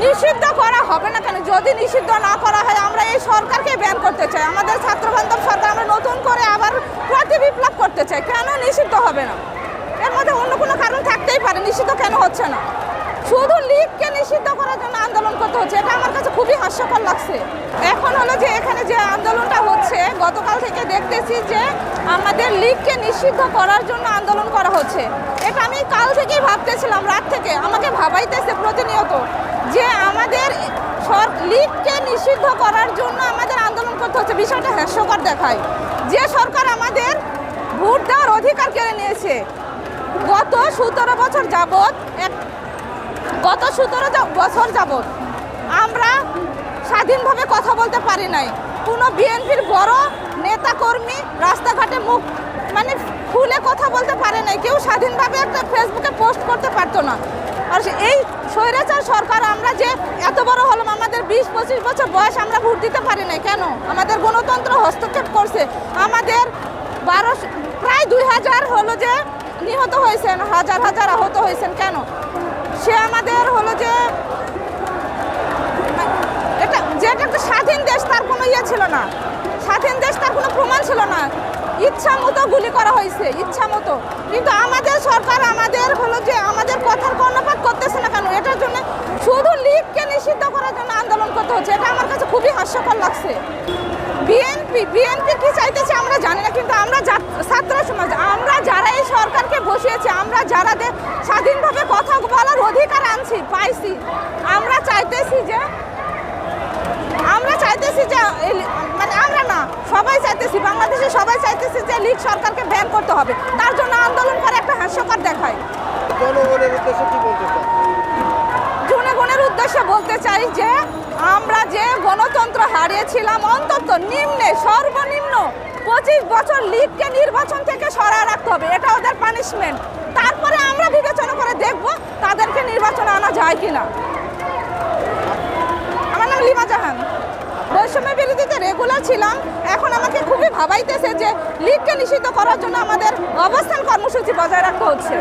নিষিদ্ধ করা হবে না কেন? যদি নিষিদ্ধ না করা হয়, আমরা এই সরকারকে ব্যান করতে চাই। আমাদের ছাত্র বান্ধব সরকার আমরা নতুন করে আবার প্রতি বিপ্লব করতে চাই। কেন নিষিদ্ধ হবে না? এর মধ্যে অন্য কোনো কারণ থাকতেই পারে। নিষিদ্ধ কেন হচ্ছে না? শুধু লীগকে নিষিদ্ধ করার জন্য আন্দোলন করতে হচ্ছে, এটা আমার কাছে খুবই হাস্যকর লাগছে। এখন হলো যে এখানে যে আন্দোলনটা হচ্ছে, গতকাল থেকে দেখতেছি যে আমাদের লীগকে নিষিদ্ধ করার জন্য আন্দোলন করা হচ্ছে। এটা আমি কাল থেকেই ভাবতেছিলাম রাত থেকে আমাকে ভাবাইতেছে প্রতিনিয়ত যে আমাদের সর- লীগকে নিষিদ্ধ করার জন্য আমাদের আন্দোলন করতে হচ্ছে। বিষয়টা হাস্যকর দেখায়। যে সরকার আমাদের ভোট দেওয়ার অধিকার কেড়ে নিয়েছে, গত সতেরো বছর যাবৎ, এক গত সতেরো বছর যাবৎ আমরা স্বাধীনভাবে কথা বলতে পারি নাই। কোনো বিএনপির বড় নেতাকর্মী রাস্তাঘাটে মুখ মানে খুলে কথা বলতে পারে নাই। কেউ স্বাধীনভাবে একটা ফেসবুকে পোস্ট করতে পারতো না। আর এই স্বৈরাচার সরকার আমরা যে এত বড় হলাম, আমাদের বিশ, পঁচিশ বছর বয়স আমরা ভোট দিতে পারি নাই, কেন? আমাদের গণতন্ত্র হস্তক্ষেপ করছে। আমাদের বারোশো প্রায় দুই হাজার হলো যে নিহত হয়েছেন, হাজার হাজার আহত হয়েছেন, কেন? সে আমাদের হলো যে এটা যেটা একটা স্বাধীন দেশ, তার কোনো ইয়ে ছিল না। স্বাধীন দেশ, তার কোনো প্রমাণ ছিল না। ইচ্ছা মতো গুলি করা হয়েছে, ইচ্ছা মতো। কিন্তু আমাদের সরকার, আমাদের হলো যে আমাদের কথার কর্ণপাত করতেছে না কেন এটার জন্য শুধু লীগকে নিষিদ্ধ করার জন্য করতে হচ্ছে এটা আমার কাছে খুবই হাস্যকর লাগছে। বিএনপি বিএনপি কি চাইতেছে আমরা জানি না, কিন্তু আমরা ছাত্র সমাজ, আমরা যারা এই সরকারকে বসিয়েছি, আমরা যারা স্বাধীনভাবে কথা বলার অধিকার আনছি, পাইছি। আমরা চাইতেছি যে, আমরা চাইতেছি যে মানে আমরা না, সবাই চাইতেছি, বাংলাদেশে সবাই চাইতেছি যে লীগ সরকারকে ব্যান করতে হবে। তার জন্য আন্দোলন করে একটা হাস্যকর দেখায়। উদ্দেশ্যে বলতে চাই যে আমরা যে গণতন্ত্র হারিয়েছিলাম, অন্তত নিম্নে, সর্বনিম্ন পঁচিশ বছর লীগকে নির্বাচন থেকে সরায় রাখতে হবে, এটা ওদের পানিশমেন্ট তারপরে আমরা বিবেচনা করে দেখব তাদেরকে নির্বাচনে আনা যায় কিনা। আমার নাম লিমা জাহান। বৈষম্য বিরোধীতে রেগুলার ছিলাম, এখন আমাকে খুবই ভাবাইতেছে যে লীগকে নিষিদ্ধ করার জন্য আমাদের অবস্থান কর্মসূচি বজায় রাখতে হচ্ছে।